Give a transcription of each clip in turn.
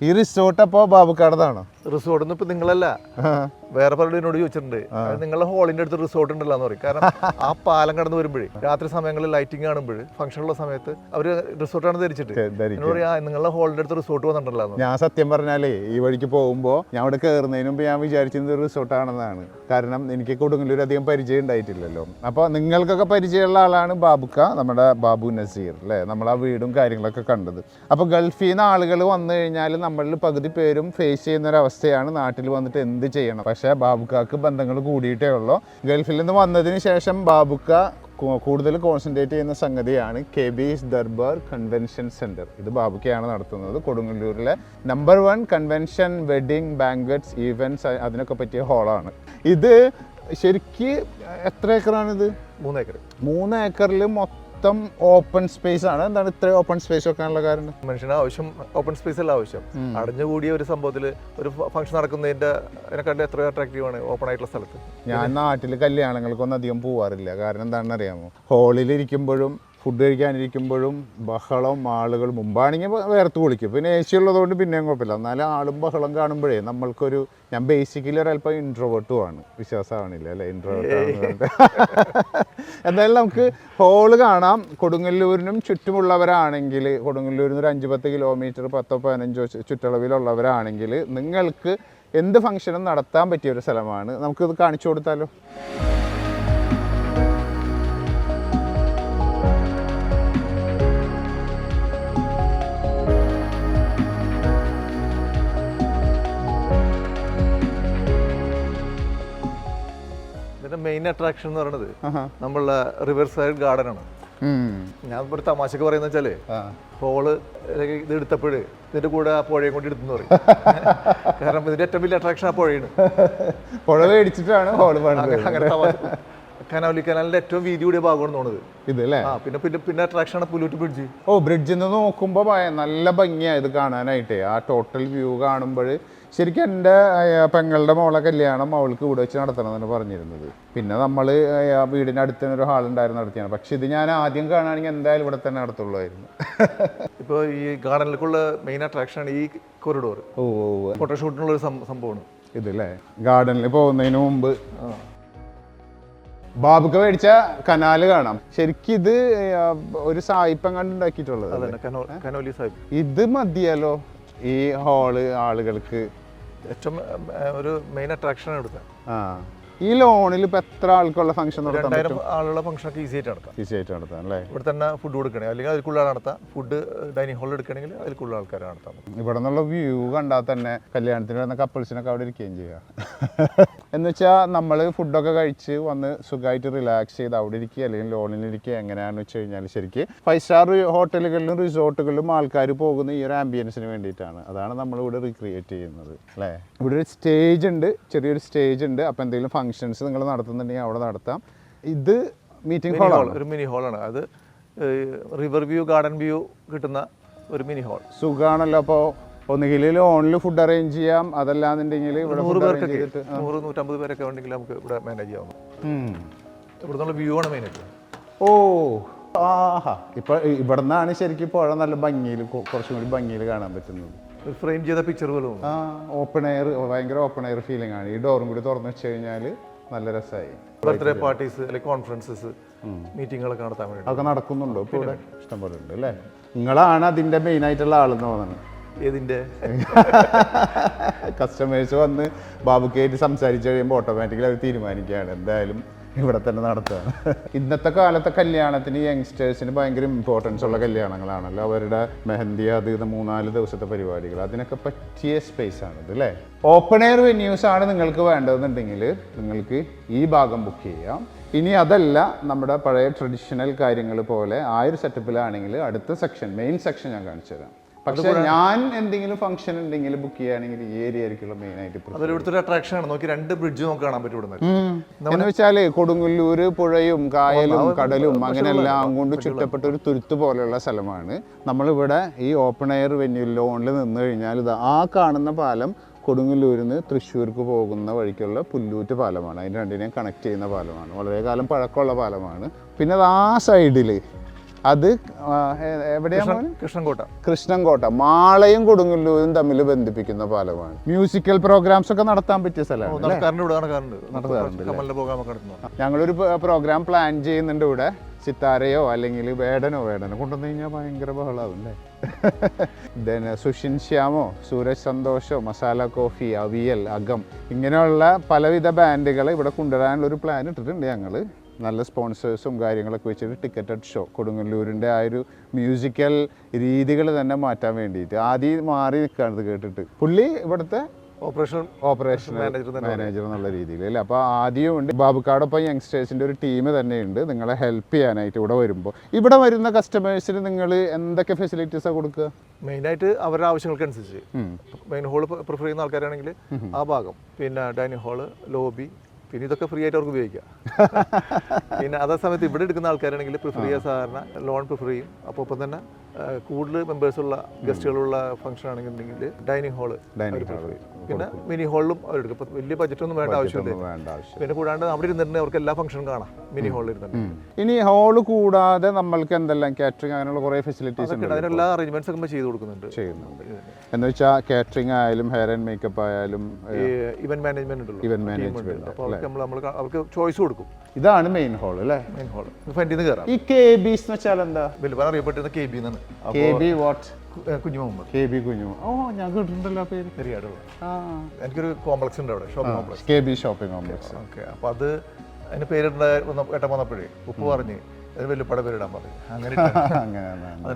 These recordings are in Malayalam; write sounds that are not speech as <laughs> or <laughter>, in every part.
ഈ റിസോർട്ട് അപ്പോ ബാബുക്കാടതാണോ റിസോർട്ട് ഇപ്പൊ നിങ്ങളല്ല. വേറെ പലരും എന്നോട് ചോദിച്ചിട്ടുണ്ട്. നിങ്ങളുടെ ഹോളിന്റെ അടുത്ത് റിസോർട്ട് ഉണ്ടല്ലോ എന്ന് പറയും. കാരണം <laughs> ആ പാലം കടന്ന് വരുമ്പോഴേ രാത്രി സമയങ്ങളിൽ ലൈറ്റിംഗ് കാണുമ്പോൾ ഫംഗ്ഷൻ ഉള്ള സമയത്ത് അവർ റിസോർട്ടാണ് ധരിച്ചിട്ട്. എന്നോട് പറയാ നിങ്ങളുടെ ഹോളിന്റെ അടുത്ത് റിസോർട്ട് വന്നിട്ടുണ്ടല്ലോ എന്ന്." ഞാൻ സത്യം പറഞ്ഞാലേ ഈ വഴിക്ക് പോകുമ്പോ ഞാൻ അവിടെ കയറുന്നതിന് മുമ്പ് ഞാൻ വിചാരിച്ചിരുന്നത് ഒരു റിസോർട്ടാണെന്നാണ് കാരണം എനിക്ക് കൊടുങ്ങല്ലൂർ അധികം പരിചയം ഉണ്ടായിട്ടില്ലല്ലോ. അപ്പോൾ നിങ്ങൾക്കൊക്കെ പരിചയമുള്ള ആളാണ് ബാബുക്ക നമ്മുടെ ബാബു നസീർ അല്ലേ? നമ്മൾ ആ വീടും കാര്യങ്ങളൊക്കെ കണ്ടത്. അപ്പോൾ ഗൾഫിൽ നിന്ന് ആളുകൾ വന്നു കഴിഞ്ഞാൽ നമ്മളിൽ പകുതി പേരും ഫേസ് ചെയ്യുന്ന ഒരു അവസ്ഥയാണ് നാട്ടിൽ വന്നിട്ട് എന്ത് ചെയ്യണം? പക്ഷേ ബാബുക്കാക്ക് ബന്ധങ്ങൾ കൂടിയിട്ടേ ഉള്ളൂ. ഗൾഫിൽ നിന്ന് വന്നതിന് ശേഷം ബാബുക്ക കൂടുതൽ കോൺസെൻട്രേറ്റ് ചെയ്യുന്ന സംഗതിയാണ് K B's Darbar convention centre ഇത് ബാബുക്കയാണ് നടത്തുന്നത്. കൊടുങ്ങല്ലൂരിലെ number one convention wedding banquets events അതിനൊക്കെ പറ്റിയ ഹാളാണ് ഇത് ശരിക്ക് എത്ര ഏക്കറാണിത്? മൂന്ന് ഏക്കർ മൂന്ന് ഏക്കറിൽ മൊത്തം ഓപ്പൺ സ്പേസ് ആണ്. എന്താണ് ഇത്ര ഓപ്പൺ സ്പേസ് വെക്കാനുള്ള കാരണം? മനുഷ്യന് ആവശ്യം ഓപ്പൺ സ്പേസ് അല്ല ആവശ്യം. അടഞ്ഞുകൂടിയ ഒരു സംഭവത്തിൽ ഒരു ഫംഗ്ഷൻ നടക്കുന്നതിന്റെ അതിനെക്കാട്ടും എത്രയോ അട്രാക്റ്റീവ് ആണ് ഓപ്പൺ ആയിട്ടുള്ള സ്ഥലത്ത്. ഞാൻ നാട്ടിൽ കല്യാണങ്ങൾക്കൊന്നും അധികം പോവാറില്ല. കാരണം എന്താണെന്ന് അറിയാമോ ഹോളിൽ ഇരിക്കുമ്പോഴും ഫുഡ് കഴിക്കാനിരിക്കുമ്പോഴും ബഹളം ആളുകൾ മുമ്പാണെങ്കിൽ വേർത്ത് കുളിക്കും പിന്നെ എ സി ഉള്ളതുകൊണ്ട് പിന്നെയും കുഴപ്പമില്ല. എന്നാലും ആളും ബഹളം കാണുമ്പോഴേ നമ്മൾക്കൊരു ഞാൻ ബേസിക്കലി ഒരല്പം ഇൻട്രോവേർട്ടും ആണ്. വിശ്വാസമാണില്ല അല്ലേ? ഇൻട്രോവേർട്ട് <laughs> എന്തായാലും നമുക്ക് ഹോൾ കാണാം. കൊടുങ്ങല്ലൂരിനും ചുറ്റുമുള്ളവരാണെങ്കിൽ കൊടുങ്ങല്ലൂരിൽ നിന്ന് ഒരു അഞ്ച് പത്ത് കിലോമീറ്റർ പത്തോ പതിനഞ്ചോ ചുറ്റളവിലുള്ളവരാണെങ്കിൽ നിങ്ങൾക്ക് എന്ത് ഫംഗ്ഷനും നടത്താൻ പറ്റിയ ഒരു സ്ഥലമാണ്. നമുക്കിത് കാണിച്ചു കൊടുത്താലോ? മെയിൻ അട്രാക്ഷൻ എന്ന് പറയുന്നത് നമ്മളെ നമ്മളുടെ റിവർ സൈഡ് ഗാർഡൻ ആണ് ഞാൻ ഒരു തമാശക്ക് പറയുന്ന വെച്ചാൽ. ഹോൾ ഇത് എടുത്തപ്പോഴ് ഇതിന്റെ കൂടെ ആ പുഴയും കൊണ്ട് എടുത്തെന്ന് പറയും. <laughs> കാരണം ഇതിന്റെ ഏറ്റവും വലിയ അട്രാക്ഷൻ ആ പുഴയാണ്. <laughs> പുഴ മേടിച്ചിട്ടാണ് ഹോൾ അങ്ങനെ തമാശ. കനാലി കനാലിന്റെ ഏറ്റവും വീതി കൂടിയ ഭാഗമാണ് തോന്നുന്നത്. ഇത് അല്ലേ? ആ പിന്നെ പിന്നെ പിന്നെ അട്രാക്ഷൻ ആണ് പുലൂറ്റ് ബ്രിഡ്ജ് ഓ ബ്രിഡ്ജിൽ നിന്ന് നോക്കുമ്പോൾ നല്ല ഭംഗിയാണ് ഇത് കാണാനായിട്ടേ. ആ ടോട്ടൽ വ്യൂ കാണുമ്പോൾ ശരിക്കും എന്റെ പെങ്ങളുടെ മോളെ കല്യാണം അവൾക്ക് ഇവിടെ വെച്ച് നടത്തണം എന്നാണ് പറഞ്ഞിരുന്നത്. പിന്നെ നമ്മൾ വീടിന്റെ അടുത്ത് തന്നെ ഒരു ഹാളുണ്ടായിരുന്നു നടത്തിയാണ്. പക്ഷെ ഇത് ഞാൻ ആദ്യം കാണുകയാണെങ്കിൽ എന്തായാലും ഇവിടെ തന്നെ നടത്തുള്ളായിരുന്നു. <laughs> ഇപ്പോൾ ഈ ഗാർഡനിലേക്കുള്ള മെയിൻ അട്രാക്ഷൻ ആണ് ഈ കൊറിഡോർ ഓ. ഫോട്ടോഷൂട്ടിനുള്ള ഒരു സംഭവമാണ്. ഇതല്ലേ? ഗാർഡനിൽ പോകുന്നതിന് മുമ്പ്. ബാബുക്ക് മേടിച്ച കനാല് കാണാം. ശരിക്കും ഇത് ഒരു സായിപ്പം കണ്ടുണ്ടാക്കിയിട്ടുള്ളത് ഇത് മതിയല്ലോ. ഈ ഹാൾ ആളുകൾക്ക് ഏറ്റവും ഒരു മെയിൻ അട്രാക്ഷൻ ഇവിടുത്തെ. ആ. ഈ ലോണിൽ ഇപ്പൊ എത്ര ആൾക്കുള്ള ഫംഗ്ഷൻ നടത്താൻ രണ്ടായിരം പറ്റും? ആളുള്ള ഫംഗ്ഷൻ ഒക്കെ ഈസി ആയിട്ട് നടത്താം. ഈസി ആയിട്ട് നടത്താം അല്ലേ? ഇവിടെ തന്നെ ഫുഡ് കൊടുക്കണേ. അല്ലെങ്കിൽ അതിൽക്കുള്ള നടത്താം. ഫുഡ് ഡൈനിങ് ഹാളിൽ എടുക്കണമെങ്കിൽ അതിൽക്കുള്ള ആൾക്കാരെ നടത്താം ഇവിടെ നിന്നുള്ള വ്യൂ കണ്ടാൽ തന്നെ കല്യാണത്തിന് വരുന്ന കപ്പിൾസിനൊക്കെ അവിടെ ഇരിക്കുകയും ചെയ്യാം. എന്ന് വെച്ചാൽ നമ്മൾ ഫുഡൊക്കെ കഴിച്ച് വന്ന് സുഖമായിട്ട് റിലാക്സ് ചെയ്ത് അവിടെ ഇരിക്കുക അല്ലെങ്കിൽ ലോണിൽ ഇരിക്കുക എങ്ങനെയാണെന്ന് വെച്ച് കഴിഞ്ഞാൽ ശരിക്ക് ഫൈവ് സ്റ്റാർ ഹോട്ടലുകളിലും റിസോർട്ടുകളിലും ആൾക്കാർ പോകുന്ന ഈ ഒരു ആംബിയൻസിന് വേണ്ടിയിട്ടാണ്. അതാണ് നമ്മൾ ഇവിടെ റീക്രിയേറ്റ് ചെയ്യുന്നത്. അല്ലേ? ഇവിടെ ഒരു സ്റ്റേജ് ഉണ്ട്. ചെറിയൊരു സ്റ്റേജ് ഉണ്ട്. അപ്പോൾ എന്തെങ്കിലും ഫംഗ്ഷൻസ് നിങ്ങൾ നടത്തുന്നുണ്ടെങ്കിൽ അവിടെ നടത്താം. ഇത് മീറ്റിംഗ് ഹാൾ ഹാളാണ് ഒരു മിനി ഹാളാണ് അത് റിവർ വ്യൂ ഗാർഡൻ വ്യൂ കിട്ടുന്ന ഒരു മിനി ഹാൾ സുഖമാണല്ലോ അപ്പോൾ ഒന്നുകിൽ ഓണിൽ ഫുഡ് അറേഞ്ച് ചെയ്യാം. അതല്ലാന്നുണ്ടെങ്കിൽ ഇവിടെ നൂറ് പേർക്കൊക്കെ നൂറ് നൂറ്റമ്പത് പേരൊക്കെ ഉണ്ടെങ്കിൽ നമുക്ക് ഇവിടെ മാനേജ് ചെയ്യാവുന്നു. ഉം. ഇവിടെ നിന്നുള്ള വ്യൂ ആണ് മെയിനായിട്ട് ഓ. ആഹാ. ഇപ്പൊ ഇവിടെ നിന്നാണ് ശരിക്കും പുഴ നല്ല ഭംഗിയിൽ കുറച്ചും കൂടി ഭംഗിയിൽ കാണാൻ പറ്റുന്നത്. ഫ്രെയിം ചെയ്ത പിക്ചർ പോലും ആ ഓപ്പൺ എയർ ഭയങ്കര ഓപ്പൺ എയർ ഫീലിംഗ് ആണ്. ഈ ഡോറും കൂടി തുറന്നു വെച്ച് കഴിഞ്ഞാൽ നല്ല രസമായി ബർത്ത്ഡേ പാർട്ടീസ് അല്ലെങ്കിൽ കോൺഫറൻസസ് മീറ്റിങ്ങുകളൊക്കെ നടത്താൻ വേണ്ടി അതൊക്കെ നടക്കുന്നുണ്ടോ. ഇപ്പോൾ ഇവിടെ ഇഷ്ടംപോലെ ഉണ്ട് അല്ലേ? നിങ്ങളാണ് അതിന്റെ മെയിൻ ആയിട്ടുള്ള ആളെന്ന് തോന്നുന്നത് ഏതിന്റെ കസ്റ്റമേഴ്സ് <laughs> വന്ന് ബാബുക്കായിട്ട് സംസാരിച്ച് കഴിയുമ്പോൾ ഓട്ടോമാറ്റിക്കലി അവർ തീരുമാനിക്കുകയാണ്. എന്തായാലും ഇവിടെ തന്നെ നടത്തുകയാണ് ഇന്നത്തെ കാലത്തെ കല്യാണത്തിന് യങ്സ്റ്റേഴ്സിന് ഭയങ്കര ഇമ്പോർട്ടൻസ് ഉള്ള കല്യാണങ്ങളാണല്ലോ. അവരുടെ മെഹന്തി അത് ഇത് മൂന്നാൽ ദിവസത്തെ പരിപാടികൾ. അതിനൊക്കെ പറ്റിയ സ്പേസ് ആണ് ഇത് അല്ലേ? ഓപ്പൺ എയർ വെന്യൂസ് ആണ് നിങ്ങൾക്ക് വേണ്ടതെന്നുണ്ടെങ്കിൽ നിങ്ങൾക്ക് ഈ ഭാഗം ബുക്ക് ചെയ്യാം. ഇനി അതല്ല നമ്മുടെ പഴയ ട്രഡീഷണൽ കാര്യങ്ങൾ പോലെ ആ ഒരു സെറ്റപ്പിലാണെങ്കിൽ അടുത്ത സെക്ഷൻ മെയിൻ സെക്ഷൻ ഞാൻ കാണിച്ചു തരാം പക്ഷെ ഞാൻ എന്തെങ്കിലും ഫംഗ്ഷൻ ഉണ്ടെങ്കിൽ ബുക്ക് ചെയ്യുകയാണെങ്കിൽ ഈ ഏരിയ ആയിരിക്കും മെയിൻ ആയിട്ട് അതൊരു ഇവിടുത്തെ അട്രാക്ഷൻ ആണ്. നോക്കി രണ്ട് ബ്രിഡ്ജ് നമുക്ക് കാണാൻ പറ്റും ഇവിടുന്ന്. എന്ന് വെച്ചാൽ കൊടുങ്ങല്ലൂര് പുഴയും കായലും കടലും അങ്ങനെ എല്ലാം കൊണ്ട് ചുറ്റപ്പെട്ട ഒരു തുരുത്ത് പോലെയുള്ള സ്ഥലമാണ്. നമ്മളിവിടെ ഈ ഓപ്പൺ എയർ വെന്യൂ ലോണിൽ നിന്ന് കഴിഞ്ഞാൽ ഇത് ആ കാണുന്ന പാലം കൊടുങ്ങല്ലൂരിൽ നിന്ന് തൃശ്ശൂർക്ക് പോകുന്ന വഴിക്കുള്ള പുല്ലൂറ്റ് പാലമാണ്. അതിന് രണ്ടിനെയും കണക്ട് ചെയ്യുന്ന പാലമാണ്. വളരെ കാലം പഴക്കമുള്ള പാലമാണ്. പിന്നെ അത് ആ സൈഡിൽ അത് എവിടെയാണ്? കൃഷ്ണൻകോട്ട. കൃഷ്ണൻകോട്ട. മാളയും കൊടുങ്ങല്ലൂരും തമ്മിൽ ബന്ധിപ്പിക്കുന്ന പാലമാണ്. മ്യൂസിക്കൽ പ്രോഗ്രാംസ് ഒക്കെ നടത്താൻ പറ്റിയ സ്ഥലമാണ് ഞങ്ങളൊരു പ്രോഗ്രാം പ്ലാൻ ചെയ്യുന്നുണ്ട് ഇവിടെ. സിത്താരയോ അല്ലെങ്കിൽ വേടനോ വേടനോ കൊണ്ടുവന്നു കഴിഞ്ഞാൽ ഭയങ്കര ബഹളാവും അല്ലേ? <laughs> ദെൻ സുഷിൻ ശ്യാമോ സൂരജ് സന്തോഷോ മസാല കോഫി അവിയൽ അകം ഇങ്ങനെയുള്ള പലവിധ ബാൻഡുകൾ ഇവിടെ കൊണ്ടുവരാനുള്ള ഒരു പ്ലാൻ ഇട്ടിട്ടുണ്ട് ഞങ്ങൾ നല്ല സ്പോൺസേഴ്സും കാര്യങ്ങളൊക്കെ വെച്ചിട്ട് ടിക്കറ്റഡ് ഷോ. കൊടുങ്ങല്ലൂരിന്റെ ആ ഒരു മ്യൂസിക്കൽ രീതികൾ തന്നെ മാറ്റാൻ വേണ്ടിയിട്ട്. ആദ്യം മാറി നിൽക്കുകയാണ് കേട്ടിട്ട്. പുള്ളി ഇവിടുത്തെ ഓപ്പറേഷൻ ഓപ്പറേഷൻ മാനേജർ എന്നുള്ള രീതിയിൽ അല്ലേ? അപ്പോൾ ആദ്യം ഉണ്ട് ബാബുക്കാടൊപ്പം യങ്സ്റ്റേഴ്സിന്റെ ഒരു ടീം തന്നെയുണ്ട്. നിങ്ങളെ ഹെൽപ്പ് ചെയ്യാനായിട്ട് ഇവിടെ വരുമ്പോൾ. ഇവിടെ വരുന്ന കസ്റ്റമേഴ്സിന് നിങ്ങൾ എന്തൊക്കെ ഫെസിലിറ്റീസാണ് കൊടുക്കുക? മെയിനായിട്ട് അവരുടെ ആവശ്യങ്ങൾക്ക് അനുസരിച്ച് ഉം. മെയിൻ ഹോൾ പ്രിഫർ ചെയ്യുന്ന ആൾക്കാരാണെങ്കിൽ ആ ഭാഗം. പിന്നെ ഡൈനിങ് ഹാൾ ലോബി പിന്നെ ഇതൊക്കെ ഫ്രീ ആയിട്ട് അവർക്ക് ഉപയോഗിക്കാം. <laughs> പിന്നെ അതേ സമയത്ത് ഇവിടെ എടുക്കുന്ന ആൾക്കാരാണെങ്കിൽ പ്രിഫർ ചെയ്യുക സാധാരണ ലോൺ പ്രിഫർ ചെയ്യും അപ്പോൾ ഒപ്പം തന്നെ കൂടുതൽ മെമ്പേഴ്സുള്ള ഗസ്റ്റുകളുള്ള ഫംഗ്ഷൻ ആണെങ്കിൽ ഡൈനിങ് ഹാൾ ഡൈനിങ് hall പിന്നെ മിനി ഹാളിലും അവരെടുക്കും ഇപ്പം വലിയ ബജറ്റൊന്നും വേണ്ട ആവശ്യമില്ല? ഒന്നും വേണ്ട ആവശ്യമില്ല. പിന്നെ കൂടാണ്ട് അവിടെ ഇരുന്നിട്ട് അവർക്ക് എല്ലാ ഫംഗ്ഷനും കാണാം. മിനി ഹാളിൽ ഇരുന്നിട്ട് ഇനി ഹാൾ കൂടാതെ നമ്മൾക്ക് എന്തെല്ലാം കാറ്ററിംഗ് അങ്ങനെയുള്ള കുറേ ഫെസിലിറ്റീസ് ഉണ്ട്. അതിനെല്ലാ അറേഞ്ച്മെന്റ്സ് ഒക്കെ ചെയ്തു കൊടുക്കുന്നുണ്ട്. ചെയ്യുന്നുണ്ട്. എന്ന് വെച്ചാൽ കാറ്ററിംഗ് ആയാലും ഹെയർ ആൻഡ് മേക്കപ്പ് ആയാലും ഇവന്റ് മാനേജ്മെന്റ് ഉണ്ടല്ലോ. Event management. അപ്പോൾ നമ്മൾ നമ്മൾ അവർക്ക് ചോയ്സ് കൊടുക്കും. ഇതാണ് മെയിൻ ഹാൾ അല്ലേ? മെയിൻ ഹാൾ ഫ്രണ്ടിൽ നിന്ന് കയറാം ഈ കെ ബിസ് എന്ന് വെച്ചാൽ എന്താ? വലിയ അറിയപ്പെട്ടിരുന്ന കെ ബി എന്നാണ് K B what? Kunju Muhammad K B കുഞ്ഞു ഓ ഞാൻ കേട്ടിട്ടുണ്ടല്ലോ ആ പേര്. ചെറിയാടുള്ള ആ. എനിക്കൊരു കോംപ്ലക്സ് ഉണ്ട് അവിടെ shopping complex. K B shopping complex. Okay അപ്പോൾ അത് അതിന് പേരിടേണ്ട ഏട്ടൻ വന്നപ്പോഴേ ഉപ്പ് പറഞ്ഞ് പേരിടാൻ അങ്ങനെ <laughs>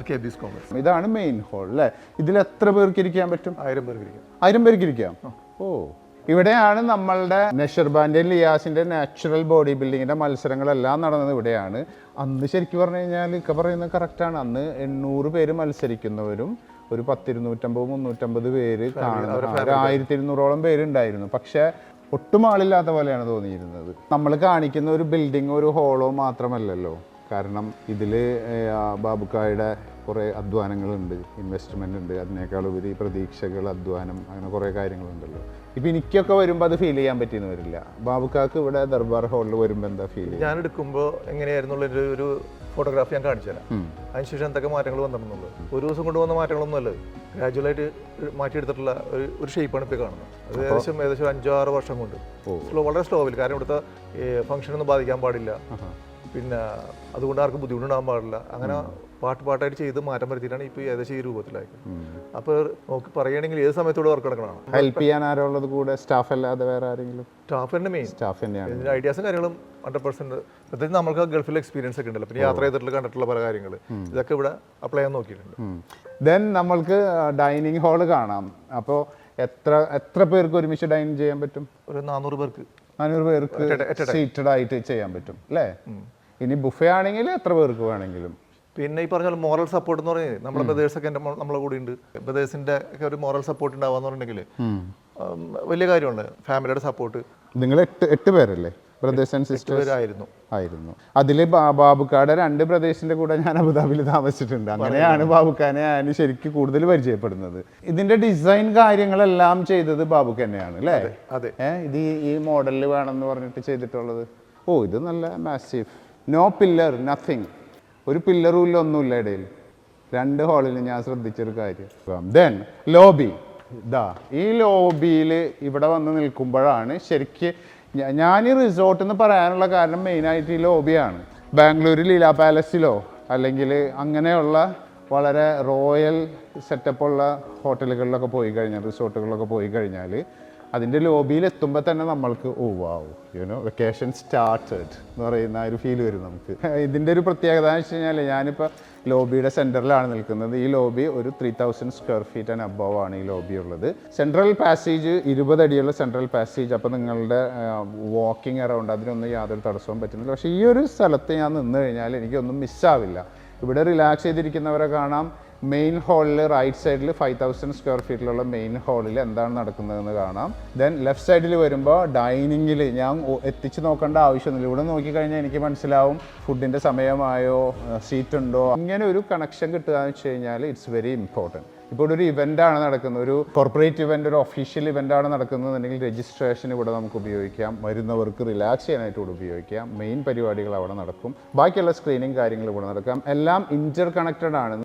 ഇതാണ് മെയിൻ ഹോൾ അല്ലേ? ഇതിൽ എത്ര പേർക്ക് ഇരിക്കാൻ പറ്റും? ആയിരം പേർക്ക് ഇരിക്കും. ആയിരം പേർക്ക് ഇരിക്കാം? ഓ. ഇവിടെയാണ് നമ്മളുടെ നഷർബാന്റെ ലിയാസിന്റെ നാച്ചുറൽ ബോഡി ബിൽഡിങ്ങിന്റെ മത്സരങ്ങളെല്ലാം നടന്നത് ഇവിടെയാണ്. അന്ന് ശരിക്കും പറഞ്ഞു കഴിഞ്ഞാൽ ഇക്ക പറയുന്നത് കറക്റ്റാണ് അന്ന് എണ്ണൂറ് പേര് മത്സരിക്കുന്നവരും ഒരു പത്തിരുന്നൂറ്റമ്പത് മുന്നൂറ്റമ്പത് പേര് കാണുന്ന ഒരു ആയിരത്തി ഇരുന്നൂറോളം പേരുണ്ടായിരുന്നു പക്ഷേ ഒട്ടും ആളില്ലാത്ത പോലെയാണ് തോന്നിയിരുന്നത്. നമ്മൾ കാണിക്കുന്ന ഒരു ബിൽഡിംഗ് ഒരു ഹോളോ മാത്രമല്ലല്ലോ. കാരണം ഇതിൽ ബാബുക്കായുടെ കുറേ അധ്വാനങ്ങളുണ്ട് ഇൻവെസ്റ്റ്മെന്റ് ഉണ്ട്. അതിനേക്കാൾ ഉപരി പ്രതീക്ഷകൾ അധ്വാനം അങ്ങനെ കുറേ കാര്യങ്ങളുണ്ടല്ലോ. ഇപ്പം എനിക്കൊക്കെ വരുമ്പോൾ അത് ഫീൽ ചെയ്യാൻ പറ്റിയെന്ന് വരില്ല. ബാബുക്കാക്ക് ഇവിടെ ദർബാർ ഹാളിൽ വരുമ്പോൾ എന്താ ഫീൽ ഞാൻ എടുക്കുമ്പോൾ എങ്ങനെയായിരുന്നുള്ള ഒരു ഫോട്ടോഗ്രാഫി ഞാൻ കാണിച്ചു തരാം. അതിനുശേഷം എന്തൊക്കെ മാറ്റങ്ങൾ വന്നിട്ടുള്ളത് ഒരു ദിവസം കൊണ്ട് വന്ന മാറ്റങ്ങളൊന്നും അല്ല ഗ്രാജുവലായിട്ട് മാറ്റിയെടുത്തിട്ടുള്ള ഒരു ഒരു ഷേപ്പാണ് ഇപ്പോൾ കാണുന്നത്. അത് ഏകദേശം ഏകദേശം അഞ്ചോ ആറ് വർഷം കൊണ്ട്. സ്ലോ വളരെ സ്ലോവിൽ കാരണം ഇവിടുത്തെ ഫംഗ്ഷനൊന്നും ബാധിക്കാൻ പാടില്ല. പിന്നെ അതുകൊണ്ട് ആർക്കും ബുദ്ധിമുട്ടുണ്ടാകാൻ പാടില്ല. അങ്ങനെ പാട്ട് പാട്ടായിട്ട് ചെയ്ത് മാറ്റം വരുത്തിയിട്ടാണ് ഇപ്പോൾ ഏകദേശം ഈ രൂപത്തിലായത്. അപ്പോൾ നമുക്ക് പറയുകയാണെങ്കിൽ ഏത് സമയത്തോടെ വർക്ക് നടക്കണം ഹെൽപ്പ് ചെയ്യാൻ ആരോ ഉള്ളത് കൂടെ സ്റ്റാഫ് അല്ലാതെ വേറെ ആരെങ്കിലും? സ്റ്റാഫ് തന്നെ മെയിൻ സ്റ്റാഫ് തന്നെയാണ്. ഐഡിയാസും കാര്യങ്ങളും ഹൺഡ്രഡ് പെർസെന്റ് പ്രത്യേകിച്ച് നമ്മൾക്ക് ഗൾഫിൽ എക്സ്പീരിയൻസ് ഒക്കെ ഉണ്ടല്ലോ. പിന്നെ യാത്ര ചെയ്തിട്ടുള്ള കണ്ടിട്ടുള്ള പല കാര്യങ്ങൾ ഇതൊക്കെ ഇവിടെ അപ്ലൈ ചെയ്യാൻ നോക്കിയിട്ടുണ്ട്. ദെൻ നമ്മൾക്ക് ഡൈനിങ് ഹാൾ കാണാം. അപ്പോൾ എത്ര എത്ര പേർക്ക് ഒരുമിച്ച് ഡൈൻ ചെയ്യാൻ പറ്റും? ഒരു നാനൂറ് പേർക്ക്. നാനൂറ് പേർക്ക് സീറ്റഡ് ആയിട്ട് ചെയ്യാൻ പറ്റും അല്ലേ? ഇനി ബുഫേ ആണെങ്കിൽ എത്ര പേർക്ക് വേണമെങ്കിലും. പിന്നെ ഈ പറഞ്ഞ മോറൽ സപ്പോർട്ട് എന്ന് പറഞ്ഞാൽ നമ്മുടെ ബ്രദേഴ്സ് ഒക്കെ എന്റെ നമ്മളെ കൂടെ ഉണ്ട് ബ്രദേഴ്സിന്റെ ഒക്കെ ഒരു മോറൽ സപ്പോർട്ട് ഉണ്ടാവുക എന്ന് പറഞ്ഞിട്ടുണ്ടെങ്കിൽ വലിയ കാര്യമാണ് ഫാമിലിയുടെ സപ്പോർട്ട് നിങ്ങൾ എട്ട് എട്ട് പേരല്ലേ? ബ്രദേഴ്സ് ആൻഡ് സിസ്റ്റേഴ്സ് ആയിരുന്നു ആയിരുന്നു. അതിൽ ബാബുക്കാടെ രണ്ട് പ്രദേശിന്റെ കൂടെ ഞാൻ അബുദാബിയിൽ താമസിച്ചിട്ടുണ്ട്. അങ്ങനെയാണ് ബാബുക്കാനെ ഞാൻ ശരിക്കും കൂടുതൽ പരിചയപ്പെടുന്നത്. ഇതിന്റെ ഡിസൈൻ കാര്യങ്ങളെല്ലാം ചെയ്തത് ബാബുക്ക് തന്നെയാണ് അല്ലേ? അതെ ഇത് ഈ- ഈ മോഡലിൽ വേണമെന്ന് പറഞ്ഞിട്ട് ചെയ്തിട്ടുള്ളത്? ഓ ഇത് നല്ല മാസീവ് നോ പില്ലർ നത്തിങ് ഒരു പില്ലറും ഇല്ല ഒന്നുമില്ല ഇടയിൽ. രണ്ട് ഹാളിൽ ഞാൻ ശ്രദ്ധിച്ചൊരു കാര്യം. ദെൻ ലോബി ഇതാ ഈ ലോബിയിൽ ഇവിടെ വന്ന് നിൽക്കുമ്പോഴാണ് ശരിക്ക് ഞാൻ ഈ റിസോർട്ട് എന്ന് പറയാനുള്ള കാരണം മെയിനായിട്ട് ഈ ലോബിയാണ് ബാംഗ്ലൂർ ലീല പാലസിലോ അല്ലെങ്കിൽ അങ്ങനെയുള്ള വളരെ റോയൽ സെറ്റപ്പുള്ള ഹോട്ടലുകളിലൊക്കെ പോയി കഴിഞ്ഞാൽ റിസോർട്ടുകളിലൊക്കെ പോയി കഴിഞ്ഞാൽ അതിന്റെ ലോബിയിൽ എത്തുമ്പോൾ തന്നെ നമ്മൾക്ക് ഓ wow you know vacation started എന്ന് പറയുന്ന ഒരു ഫീൽ വരും നമുക്ക്. ഇതിന്റെ ഒരു പ്രത്യേകത എന്ന് വെച്ച് കഴിഞ്ഞാൽ ഞാനിപ്പോൾ ലോബിയുടെ സെന്ററിലാണ് നിൽക്കുന്നത്. ഈ ലോബി ഒരു three thousand square feet and above ആണ് ഈ ലോബി ഉള്ളത്. സെൻട്രൽ പാസേജ് ഇരുപത് അടിയുള്ള സെൻട്രൽ പാസേജ് അപ്പോൾ നിങ്ങളുടെ വാക്കിംഗ് അറൗണ്ട് അതിനൊന്നും യാതൊരു തടസ്സവും പറ്റുന്നില്ല. പക്ഷേ ഈ ഒരു സ്ഥലത്ത് ഞാൻ നിന്ന് കഴിഞ്ഞാൽ എനിക്കൊന്നും മിസ്സാവില്ല ഇവിടെ റിലാക്സ് ചെയ്തിരിക്കുന്നവരെ കാണാം. മെയിൻ ഹാളിൽ റൈറ്റ് സൈഡിൽ ഫൈവ് തൗസൻഡ് സ്ക്വയർ ഫീറ്റിലുള്ള മെയിൻ ഹാളിൽ എന്താണ് നടക്കുന്നതെന്ന് കാണാം. ദെൻ ലെഫ്റ്റ് സൈഡിൽ വരുമ്പോൾ ഡൈനിങ്ങിൽ ഞാൻ എത്തിച്ച് നോക്കേണ്ട ആവശ്യമൊന്നുമില്ല. ഇവിടെ നോക്കിക്കഴിഞ്ഞാൽ എനിക്ക് മനസ്സിലാവും ഫുഡിന്റെ സമയമായോ സീറ്റ് ഉണ്ടോ? ഇങ്ങനെ ഒരു കണക്ഷൻ കിട്ടുക എന്ന് വെച്ച് കഴിഞ്ഞാൽ ഇറ്റ്സ് വെരി ഇമ്പോർട്ടന്റ് ഇപ്പോൾ ഒരു ഇവന്റ് ആണ് നടക്കുന്നത്. ഒരു കോർപ്പറേറ്റ് ഇവന്റ് ഒരു ഒഫീഷ്യൽ ഇവന്റ് ആണ് എന്നെങ്കിൽ രജിസ്ട്രേഷൻ ഇവിടെ നമുക്ക് ഉപയോഗിക്കാം. വരുന്നവർക്ക് റിലാക്സ് ചെയ്യാനായിട്ട് ഇവിടെ ഉപയോഗിക്കാം. മെയിൻ പരിപാടികൾ അവിടെ നടക്കും. ബാക്കിയുള്ള സ്ക്രീനിങ് കാര്യങ്ങൾ ഇവിടെ നടക്കാം. എല്ലാം ഇന്റർ കണക്റ്റഡ് ആണ്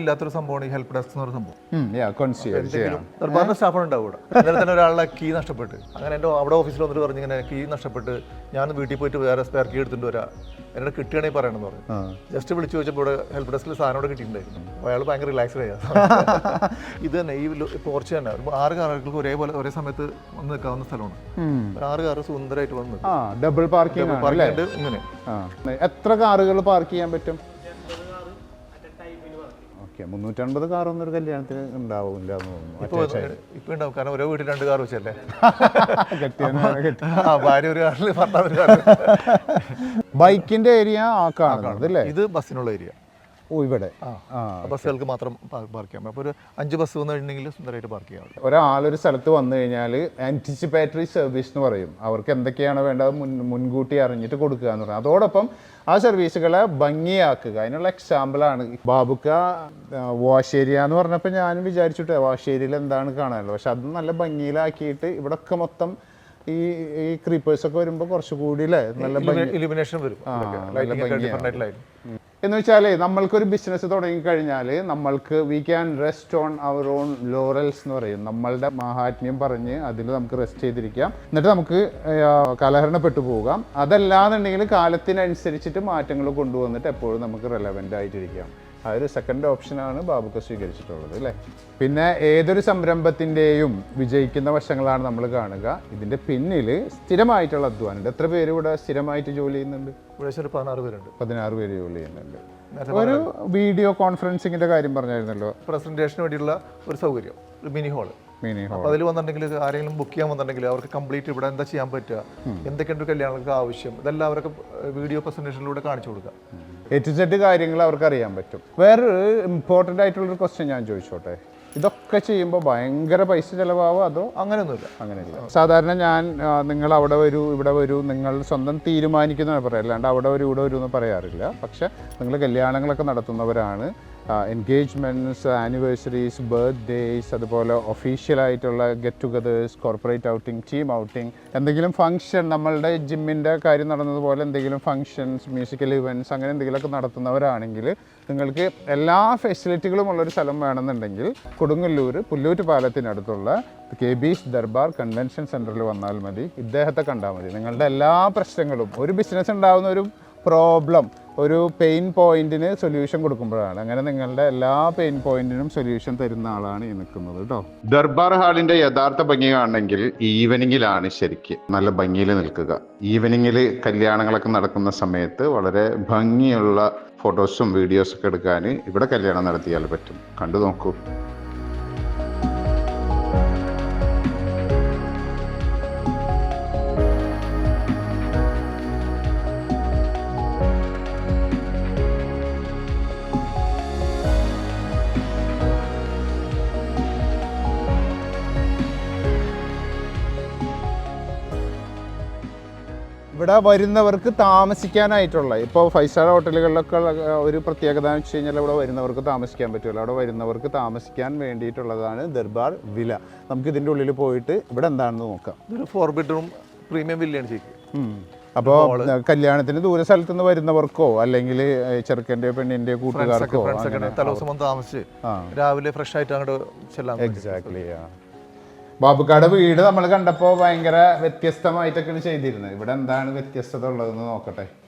ഇല്ലാത്തൊരു സംഭവമാണ് ഈ ഹെൽപ്പ് ഡെസ്ക് എന്ന് പറയുന്ന സംഭവം. കോൺസിയേജ് ചെയ്യാം നിർബന്ധ സ്റ്റാഫാണ് ഉണ്ടാവും ഇവിടെ. ഇന്നലെ തന്നെ ഒരാളുടെ കീ നഷ്ടപ്പെട്ട്. അങ്ങനെ എന്റെ അവിടെ ഓഫീസിൽ വന്നിട്ട് പറഞ്ഞു ഇങ്ങനെ കീ നഷ്ടപ്പെട്ട് ഞാൻ വീട്ടിൽ പോയിട്ട് വേറെ സ്പെയർ കീ എടുത്തിട്ട് വരാം. എന്നോട് കിട്ടുകയാണെങ്കിൽ പറയണമെന്ന് പറഞ്ഞു. ജസ്റ്റ് വിളിച്ചു ചോദിച്ചപ്പോൾ ഇവിടെ ഹെൽപ്പ് ഡെസ്കിൽ സാധനം ഇവിടെ കിട്ടിയിട്ടുണ്ടായിരുന്നു. അപ്പോൾ അയാൾ ഭയങ്കര റിലാക്സ്ഡ് ആയി. <laughs> ഇത് തന്നെ ഈ പോർച്ച് തന്നെ. ഒരു ആറ് കാറുകൾക്ക് ഒരേപോലെ ഒരേ സമയത്ത് വന്ന് നിൽക്കാവുന്ന സ്ഥലമാണ്. ആറ് കാറ് സുന്ദരമായിട്ട് വന്ന് ഡബിൾ പാർക്കിംഗ് ചെയ്യാൻ പാർക്കിംഗ് ഇങ്ങനെ. എത്ര കാറുകൾ പാർക്ക് ചെയ്യാൻ പറ്റും? ഓക്കെ മുന്നൂറ്റൻപത് കാറൊന്നും ഒരു കല്യാണത്തിന് ഉണ്ടാവില്ല എന്ന് തോന്നുന്നു. ഇപ്പോൾ ഉണ്ടാവും കാരണം ഓരോ വീട്ടിൽ രണ്ട് കാർ വെച്ചല്ലേ? <laughs> ഭാര്യ ഒരു കാറിൽ ഭർത്താവ് ഒരു കാറിൽ ബൈക്കിന്റെ ഏരിയ ആ കാണുന്നത് ഇത് ബസ്സിനുള്ള ഏരിയ. ഓ ഇവിടെ. ബസ്സുകൾക്ക് മാത്രം പാർക്ക് ചെയ്യാം. അപ്പോൾ ഒരു അഞ്ച് ബസ് വന്നു കഴിഞ്ഞെങ്കിൽ സുന്ദരമായിട്ട് പാർക്ക് ചെയ്യാം ഒരാളൊരു സ്ഥലത്ത് വന്നു കഴിഞ്ഞാൽ ആന്റിസിപ്പേറ്ററി സർവീസ് എന്ന് പറയും. അവർക്ക് എന്തൊക്കെയാണ് വേണ്ടത് മുൻ മുൻകൂട്ടി അറിഞ്ഞിട്ട് കൊടുക്കുക എന്ന് പറയുന്നത് അതോടൊപ്പം ആ സർവീസുകളെ ഭംഗിയാക്കുക. അതിനുള്ള എക്സാമ്പിളാണ് ബാബുക്ക വാശേരിയ എന്ന് പറഞ്ഞപ്പോൾ ഞാനും വിചാരിച്ചിട്ട് വാശേരിയിൽ എന്താണ് കാണാനുള്ളത്. പക്ഷെ അത് നല്ല ഭംഗിയിലാക്കിയിട്ട് ഇവിടൊക്കെ മൊത്തം ഈ ഈ ക്രീപ്പേഴ്സ് ഒക്കെ വരുമ്പോൾ കുറച്ചുകൂടി അല്ലേ നല്ല ഇലിമിനേഷൻ വരും. എന്ന് വെച്ചാൽ നമ്മൾക്കൊരു ബിസിനസ് തുടങ്ങിക്കഴിഞ്ഞാൽ നമ്മൾക്ക് we can rest on our on laurels എന്ന് പറയും. നമ്മളുടെ മഹാത്മ്യം പറഞ്ഞ് അതിൽ നമുക്ക് റെസ്റ്റ് ചെയ്തിരിക്കാം. എന്നിട്ട് നമുക്ക് കാലഹരണപ്പെട്ടു പോകാം. അതല്ലാന്നുണ്ടെങ്കിൽ കാലത്തിനനുസരിച്ചിട്ട് മാറ്റങ്ങൾ കൊണ്ടുവന്നിട്ട് എപ്പോഴും നമുക്ക് റെലവെന്റ് ആയിട്ടിരിക്കാം. ആ ഒരു സെക്കൻഡ് ഓപ്ഷനാണ് ബാബുക്ക് സ്വീകരിച്ചിട്ടുള്ളത് അല്ലേ? പിന്നെ ഏതൊരു സംരംഭത്തിന്റെയും വിജയിക്കുന്ന വശങ്ങളാണ് നമ്മൾ കാണുക. ഇതിന്റെ പിന്നിൽ സ്ഥിരമായിട്ടുള്ള അധ്വാനമുണ്ട് എത്ര പേര് ഇവിടെ സ്ഥിരമായിട്ട് ജോലി ചെയ്യുന്നുണ്ട്? ഒരു പതിനാറ് പേരുണ്ട്. പതിനാറ് പേര് ജോലി ചെയ്യുന്നുണ്ട്. ഒരു വീഡിയോ കോൺഫറൻസിങ്ങിന്റെ കാര്യം പറഞ്ഞായിരുന്നല്ലോ. പ്രസന്റേഷന് വേണ്ടിയുള്ള ഒരു സൗകര്യം ഒരു മിനി ഹാൾ അപ്പോൾ അതിൽ വന്നിട്ടുണ്ടെങ്കിൽ ആരെങ്കിലും ബുക്ക് ചെയ്യാൻ വന്നിട്ടുണ്ടെങ്കിൽ അവർക്ക് കംപ്ലീറ്റ് ഇവിടെ എന്താ ചെയ്യാൻ പറ്റുക? എന്തൊക്കെയുണ്ട് കല്യാണങ്ങൾക്ക് ആവശ്യം? ഇതെല്ലാം അവർക്ക് വീഡിയോ പ്രസന്റേഷനിലൂടെ കാണിച്ചു കൊടുക്കുക. എ ടു സെഡ് കാര്യങ്ങൾ അവർക്ക് അറിയാൻ പറ്റും. വേറൊരു ഇമ്പോർട്ടന്റ് ആയിട്ടുള്ളൊരു ക്വസ്റ്റ്യൻ ഞാൻ ചോദിച്ചോട്ടെ? ഇതൊക്കെ ചെയ്യുമ്പോൾ ഭയങ്കര പൈസ ചിലവാവോ അതോ അങ്ങനെയൊന്നുമില്ല. അങ്ങനെയില്ല? സാധാരണ ഞാൻ നിങ്ങൾ അവിടെ വരൂ ഇവിടെ വരൂ നിങ്ങൾ സ്വന്തം തീരുമാനിക്കുന്നതാണ് പറയാം അല്ലാണ്ട് അവിടെ വരൂ ഇവിടെ വരൂ എന്ന് പറയാറില്ല. പക്ഷെ നിങ്ങൾ കല്യാണങ്ങളൊക്കെ നടത്തുന്നവരാണ്. എൻഗേജ്മെന്റ്സ് ആനിവേഴ്സറീസ് ബർത്ത്ഡേയ്സ് അതുപോലെ ഒഫീഷ്യലായിട്ടുള്ള get togethers corporate outing team outing എന്തെങ്കിലും ഫംഗ്ഷൻ നമ്മളുടെ ജിമ്മിന്റെ കാര്യം നടന്നതുപോലെ എന്തെങ്കിലും ഫംഗ്ഷൻസ് മ്യൂസിക്കൽ ഇവന്റ്സ് അങ്ങനെ എന്തെങ്കിലുമൊക്കെ നടത്തുന്നവരാണെങ്കിൽ നിങ്ങൾക്ക് എല്ലാ ഫെസിലിറ്റികളും ഉള്ളൊരു സ്ഥലം വേണമെന്നുണ്ടെങ്കിൽ കൊടുങ്ങല്ലൂർ പുല്ലൂറ്റ് പാലത്തിനടുത്തുള്ള കെ ബീസ് ദർബാർ കൺവെൻഷൻ സെന്ററിൽ വന്നാൽ മതി. ഇദ്ദേഹത്തെ കണ്ടാൽ മതി. നിങ്ങളുടെ എല്ലാ പ്രശ്നങ്ങളും ഒരു ബിസിനസ് ഉണ്ടാകുന്ന ഒരു പ്രോബ്ലം ഒരു പെയിൻ പോയിന്റിന് സൊല്യൂഷൻ കൊടുക്കുമ്പോഴാണ്. അങ്ങനെ നിങ്ങളുടെ എല്ലാ പെയിൻ പോയിന്റിനും സൊല്യൂഷൻ തരുന്ന ആളാണ് ഈ നിൽക്കുന്നത് കേട്ടോ. ദർബാർ ഹാളിന്റെ യഥാർത്ഥ ഭംഗി കാണണമെങ്കിൽ ഈവനിങ്ങിലാണ് ശരിക്ക് നല്ല ഭംഗിയിൽ നിൽക്കുക. ഈവനിങ്ങിൽ കല്യാണങ്ങളൊക്കെ നടക്കുന്ന സമയത്ത് വളരെ ഭംഗിയുള്ള ഫോട്ടോസും വീഡിയോസൊക്കെ എടുക്കാൻ ഇവിടെ കല്യാണം നടത്തിയാൽ പറ്റും. കണ്ടു നോക്കൂ. ഇവിടെ വരുന്നവർക്ക് താമസിക്കാനായിട്ടുള്ള ഇപ്പോൾ ഫൈവ് സ്റ്റാർ ഹോട്ടലുകളിലൊക്കെ ഒരു പ്രത്യേകത എന്ന് വെച്ച് കഴിഞ്ഞാൽ ഇവിടെ വരുന്നവർക്ക് താമസിക്കാൻ പറ്റുമല്ലോ അവിടെ വരുന്നവർക്ക് താമസിക്കാൻ വേണ്ടിയിട്ടുള്ളതാണ് ദർബാർ വില. നമുക്ക് ഇതിന്റെ ഉള്ളിൽ പോയിട്ട് ഇവിടെ എന്താണെന്ന് നോക്കാം. ഒരു ഫോർ ബെഡ്റൂം പ്രീമിയം വില്ലയാണ് ശരിക്കും. അപ്പോൾ കല്യാണത്തിന് ദൂര സ്ഥലത്ത് നിന്ന് വരുന്നവർക്കോ അല്ലെങ്കിൽ ചെറുക്കന്റെ പെണ്ണിന്റെ കൂട്ടുകാർക്കോ താമസിച്ച് രാവിലെ ഫ്രഷ് ആയിട്ട് അങ്ങോട്ട് ചെല്ലാം. എക്സാക്ട്ലി ബാബുക്കാട് വീട് നമ്മൾ കണ്ടപ്പോൾ ഭയങ്കര വ്യത്യസ്തമായിട്ടൊക്കെയാണ് ചെയ്തിരുന്നത്. ഇവിടെ എന്താണ് വ്യത്യസ്തത ഉള്ളതെന്ന് നോക്കട്ടെ.